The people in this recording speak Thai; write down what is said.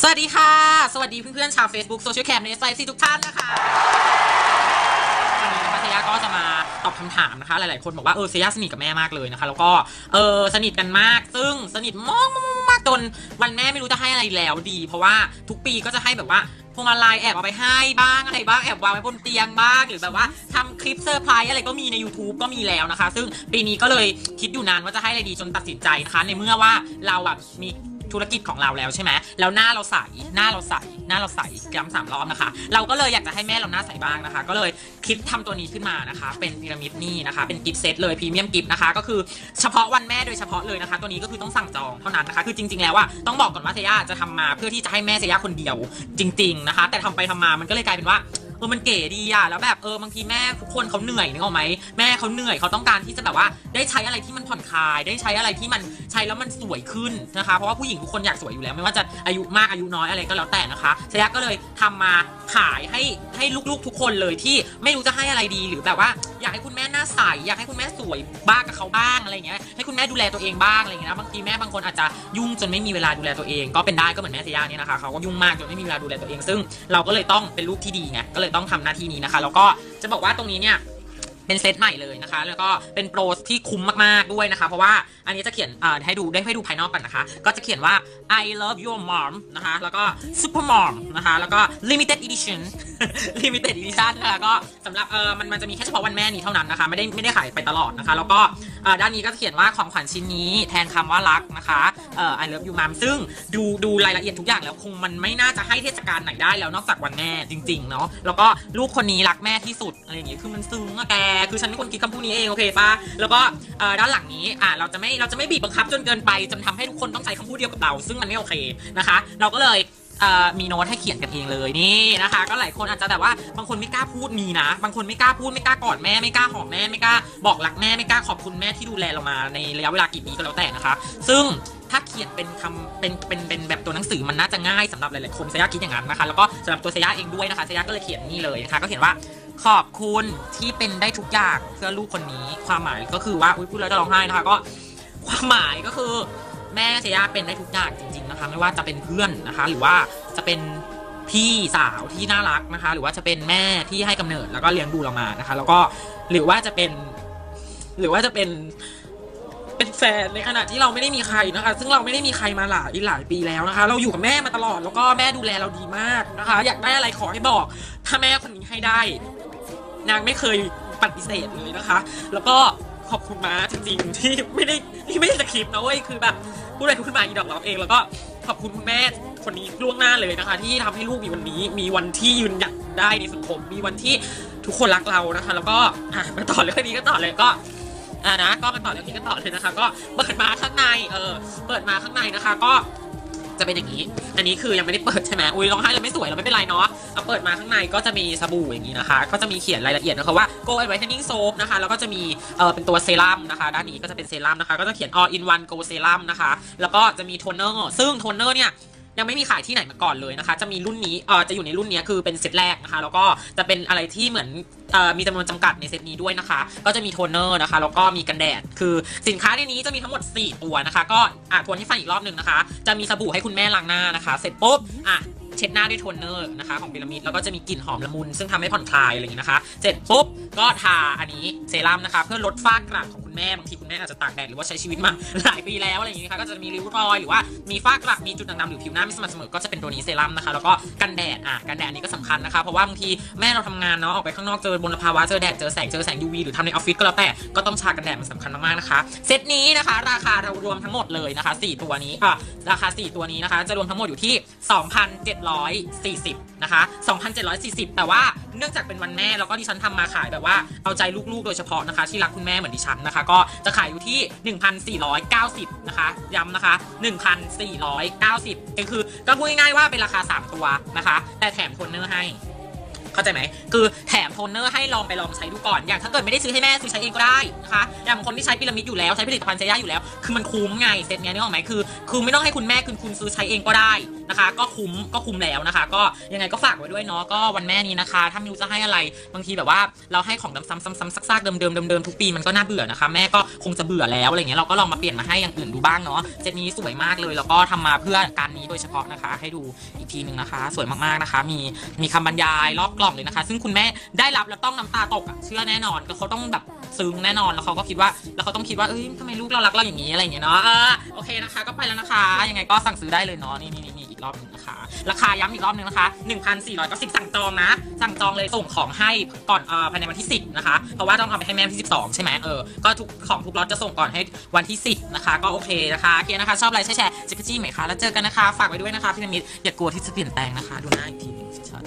สวัสดีค่ะ สวัสดีเพื่อนๆชาว Facebook Social Cam ใน s อ c ทุกท่านนะคะวันนี้เซย่าก็จะมาตอบคำถามนะคะ หลายๆคนบอกว่าเออเซียสนิทกับแม่มากเลยนะคะ แล้วก็เออสนิทกันมาก ซึ่งสนิทมากมากๆจนวันแม่ไม่รู้จะให้อะไรแล้วดี เพราะว่าทุกปีก็จะให้แบบว่าพวงมาลัยแอบเอาไปให้บ้างอะไรบ้างแอบวางไว้บนเตียงบ้างหรือแบบว่าทำคลิปเซอร์ไพรส์อะไรก็มีใน YouTube ก็มีแล้วนะคะ ซึ่งปีนี้ก็เลยคิดอยู่นานว่าจะให้อะไรดีจนตัดสินใจนะคะ ในเมื่อว่าเราแบบมี ธุรกิจของเราแล้วใช่ไหมแล้วหน้าเราใสหน้าเราใสหน้าเราใสย้ำสามรอบนะคะ เราก็เลยอยากจะให้แม่เราหน้าใสบ้างนะคะ ก็เลยคิดทำตัวนี้ขึ้นมานะคะ เป็นพีระมิดนี่นะคะ เป็นกิฟต์เซตเลยพรีเมียมกิฟต์นะคะ ก็คือเฉพาะวันแม่โดยเฉพาะเลยนะคะ ตัวนี้ก็คือต้องสั่งจองเท่านั้นนะคะ คือจริง ๆ แล้วว่าต้องบอกก่อนว่าเซย่าจะทำมาเพื่อที่จะให้แม่เซย่าคนเดียวจริง ๆนะคะ แต่ทำไปทำมามันก็เลยกลายเป็นว่า ออมันเก๋ดีอะแล้วแบบเออบางทีแม่ทุกคนเขาเหนื่อยนึกออกไหมแม่เขาเหนื่อยเขาต้องการที่จะแบบว่า ได้ใช้อะไรที่มันผ่อนคลาย ได้ใช้อะไรที่มันใช้แล้วมันสวยขึ้นนะคะเพราะว่าผู้หญิงทุกคนอยากสวยอยู่แล้ว ไม่ว่าจะอายุมากอายุน้อยอะไรก็แล้วแต่นะคะเซยะก็เลยทำมาขายให้ให้ลูกๆทุกคนเลยที่ไม่รู้จะให้อะไรดีหรือแบบว่า อยากให้คุณแม่หน้าใสอยากให้คุณแม่สวยบ้างกับเขาบ้างอะไรเงี้ยให้คุณแม่ดูแลตัวเองบ้างอะไรเงี้ยนะบางทีแม่บางคนอาจจะยุ่งจนไม่มีเวลาดูแลตัวเอง ก็เป็นได้ก็เหมือนแม่เซย่าเนี่ยนะคะเขาก็ยุ่งมากจนไม่มีเวลาดูแลตัวเอง ซึ่งเราก็เลยต้องเป็นลูกที่ดีไงก็เลยต้องทำหน้าที่นี้นะคะ แล้วก็จะบอกว่าตรงนี้เนี่ย เป็นเซตใหม่เลยนะคะ แล้วก็เป็นโปรที่คุ้มมากๆด้วยนะคะ เพราะว่าอันนี้จะเขียนเอ่อให้ดูได้ให้ดูภายนอกก่อนนะคะ ก็จะเขียนว่า I love your mom นะคะ แล้วก็ super mom นะคะ แล้วก็ limited edition limited edition นะคะก็สำหรับเออมันมันจะมีแค่เฉพาะวันแม่นี้เท่านั้นนะคะ ไม่ได้ไม่ได้ขายไปตลอดนะคะ แล้วก็อ่อด้านนี้ก็จะเขียนว่าของขวัญชิ้นนี้แทนคำว่ารักนะคะเอ่อ I love you mom ซึ่งดูดูรายละเอียดทุกอย่างแล้วคงมันไม่น่าจะให้เทศกาลไหนได้แล้วนอกจากวันแม่จริงๆเนาะแล้วก็ลูกคนนี้รักแม่ที่สุดอะไรอย่างเงี้ยคือมันซึ้งอะแกคือฉันเป็นคนคิดคำพูดนี้เองโอเคปะแล้วก็ด้านหลังนี้อะเราจะไม่เราจะไม่บีบบังคับจนเกินไปจนทำให้ทุกคนต้องใช้คำพูดเดียวกับเรา ซึ่งมันไม่โอเคนะคะ เราก็เลยมีโน้ตให้เขียนกันเองเลยนี่นะคะ ก็หลายคนอาจจะแบบว่าบางคนไม่กล้าพูดมีนะ บางคนไม่กล้าพูดไม่กล้ากอดแม่ไม่กล้าหอมแม่ไม่กล้าบอกรักแม่ไม่กล้าขอบคุณแม่ที่ดูแลเรามาในระยะเวลากี่ปีก็แล้วแต่นะคะ ซึ่งถ้าเขียนเป็นคำเป็นเป็นเป็นแบบตัวหนังสือมันน่าจะง่ายสำหรับหลายๆคนเซย่าคิดอย่างนั้นนะคะแล้วก็สำหรับตัวเซย่าเองด้วยนะคะเซย่าก็เลยเขียนนี่เลยนะคะก็เขียนว่า ขอบคุณที่เป็นได้ทุกอย่างเพื่อลูกคนนี้ ความหมายก็คือว่าอุ้ยพูดแล้วจะร้องไห้นะคะก็ความหมายก็คือแม่เซย่าเป็นได้ทุกอย่างจริง ๆนะคะ ไม่ว่าจะเป็นเพื่อนนะคะ หรือว่าจะเป็นพี่สาวที่น่ารักนะคะ หรือว่าจะเป็นแม่ที่ให้กำเนิดแล้วก็เลี้ยงดูเรามานะคะ แล้วก็หรือว่าจะเป็น หรือว่าจะเป็นเป็นแฟนในขณะที่เราไม่ได้มีใครนะคะ ซึ่งเราไม่ได้มีใครมาหลายหลายปีแล้วนะคะ เราอยู่กับแม่มาตลอดแล้วก็แม่ดูแลเราดีมากนะคะ อยากได้อะไรขอให้บอก ถ้าแม่คนนี้ให้ได้ นางไม่เคยปฏิเสธเลยนะคะ แล้วก็ขอบคุณมาจริงๆที่ไม่ได้ที่ไม่ได้สคริปนะเว้ยคือแบบพูดอะไรขึ้นมาอีดอกเราเองแล้วก็ขอบคุณคุณแม่คนนี้ล่วงหน้าเลยนะคะ ที่ทำให้ลูกมีวันนี้ มีวันที่ยืนหยัดได้ในสังคม มีวันที่ทุกคนรักเรานะคะ แล้วก็อะมาต่อเรื่องนี้ก็ต่อเลยก็อ่านะก็มาต่อเรื่องนี้กันต่อเลยนะคะ ก็เปิดมาข้างในเออเปิดมาข้างในนะคะ ก็ จะเป็นอย่างนี้ อันนี้คือยังไม่ได้เปิดใช่ไหมอุ้ยร้องไห้เลยไม่สวยเราไม่เป็นไรเนาะเอาเปิดมาข้างในก็จะมีสบู่อย่างนี้นะคะ ก็จะมีเขียนรายละเอียดนะคะว่า Go and Whitening Soap นะคะ แล้วก็จะมีเออเป็นตัวเซรั่มนะคะ ด้านนี้ก็จะเป็นเซรั่มนะคะ ก็จะเขียน All in One Go Serum นะคะ แล้วก็จะมีโทนเนอร์ ซึ่งโทนเนอร์เนี่ย ยังไม่มีขายที่ไหนมาก่อนเลยนะคะ จะมีรุ่นนี้เออจะอยู่ในรุ่นนี้คือเป็นเซตแรกนะคะ แล้วก็จะเป็นอะไรที่เหมือนเอ่อมีจำนวนจำกัดในเซตนี้ด้วยนะคะ ก็จะมีโทนเนอร์นะคะ แล้วก็มีกันแดด คือสินค้าในนี้จะมีทั้งหมด 4 ตัวนะคะ ก็อะทวนให้ฟังอีกรอบหนึ่งนะคะ จะมีสบู่ให้คุณแม่ล้างหน้านะคะ เสร็จปุ๊บอะเช็ดหน้าด้วยโทนเนอร์นะคะของพีระมิดแล้วก็จะมีกลิ่นหอมละมุน ซึ่งทำให้ผ่อนคลายอะไรอย่างนี้นะคะ เสร็จปุ๊บก็ทาอันนี้เซรั่มนะคะ เพื่อลดฝ้ากระของ คุณแม่บางทีคุณแม่อาจจะตากแดดหรือว่าใช้ชีวิตมาหลายปีแล้วอะไรอย่างนี้นะคะก็จะมีริ้วรอยหรือว่ามีฝ้ากระมีจุดด่างๆหรือผิวหน้าไม่สม่ำเสมอก็จะเป็นตัวนี้เซรั่มนะคะแล้วก็กันแดดอะกันแดดอันนี้ก็สำคัญนะคะ เพราะว่าบางทีแม่เราทำงานเนาะออกไปข้างนอกเจอมลภาวะเจอแดดเจอแสงเจอแสง UV หรือทำในออฟฟิศก็แล้วแต่ก็ต้องทากันแดดมันสำคัญมากๆนะคะเซตนี้นะคะ ราคาเรารวมทั้งหมดเลยนะคะสี่ตัวนี้อะราคาสี่ตัวนี้นะคะ จะรวมทั้งหมดอยู่ที่ 2,740 นะคะ 2,740 แต่ว่าเนื่องจากเป็นวันแม่แล้วก็ดิฉันทำมาขายแบบว่าเอาใจลูกๆ โดยเฉพาะนะคะ ที่รักคุณแม่เหมือนดิฉันนะคะ ก็จะขายอยู่ที่ 1,490 นะคะ ย้ำนะคะ 1,490ก็คือก็พูดง่ายๆว่าเป็นราคา 3 ตัวนะคะ แต่แถมโทนเนอร์ให้เข้าใจไหม คือแถมโทนเนอร์ให้ลองไปลองใช้ดูก่อน อย่างถ้าเกิดไม่ได้ซื้อให้แม่ซื้อใช้เองก็ได้นะคะ อย่างบางคนที่ใช้พีระมิดอยู่แล้วใช้ผลิตภัณฑ์เซย่าอยู่แล้ว คือมันคุ้มไงเซตเนี้ยนึกออกไหมคือ คือไม่ต้องให้คุณแม่คุณคุณซื้อใช้เองก็ได้ นะคะ ก็คุ้มก็คุ้มแล้วนะคะ ก็ยังไงก็ฝากไว้ด้วยเนาะก็วันแม่นี้นะคะ ถ้าไม่รู้จะให้อะไรบางทีแบบว่าเราให้ของซ้ำๆซ้ำๆซากๆเดิมๆเดิมทุกปีมันก็น่าเบื่อนะคะ แม่ก็คงจะเบื่อแล้วอะไรเงี้ยเราก็ลองมาเปลี่ยนมาให้อย่างอื่นดูบ้างเนาะเซตนี้สวยมากเลยแล้วก็ทำมาเพื่อการนี้โดยเฉพาะนะคะ ให้ดูอีกทีหนึ่งนะคะ สวยมากๆนะคะ มีมีคำบรรยายรอบกล่องเลยนะคะ ซึ่งคุณแม่ได้รับแล้วต้องน้ำตาตกอะเชื่อแน่นอนก็เขาต้องแบบซึ้งแน่นอนแล้วเขาก็คิดว่าแล้วเขาต้องคิดว่าเอ้ยทำไมลูกเรารักเราอย่างนี้อะไรอย่างเงี้ยเนาะโอเคนะคะ ก็ไปแล้วนะคะ ยังไงก็สั่งซื้อได้เลยเนาะนี่นี่นี่อีกรอบหนึงนะคะ ราคาย้ำอีกรอบหนึงนะคะ1,490สั่งจองนะ สั่งจองเลยส่งของให้ก่อนเอ่อภายในวันที่ 10 นะคะ เพราะว่าต้องเอาไปให้แม่วันที่ 12 ใช่ไหมเออ ก็ทุกของทุกล็อตจะส่งก่อนให้วันที่ 10 นะคะ ก็โอเคนะคะเคนะคะ ชอบอะไรแชร์แชร์จิกจี้ไหมคะแล้วเจอกันนะคะ ฝากไว้ด้วยนะคะพี่นามิตอย่ากลัวที่จะเปลี่ยนแปลงนะคะ ดูหน้าอีกทีหนึงชัด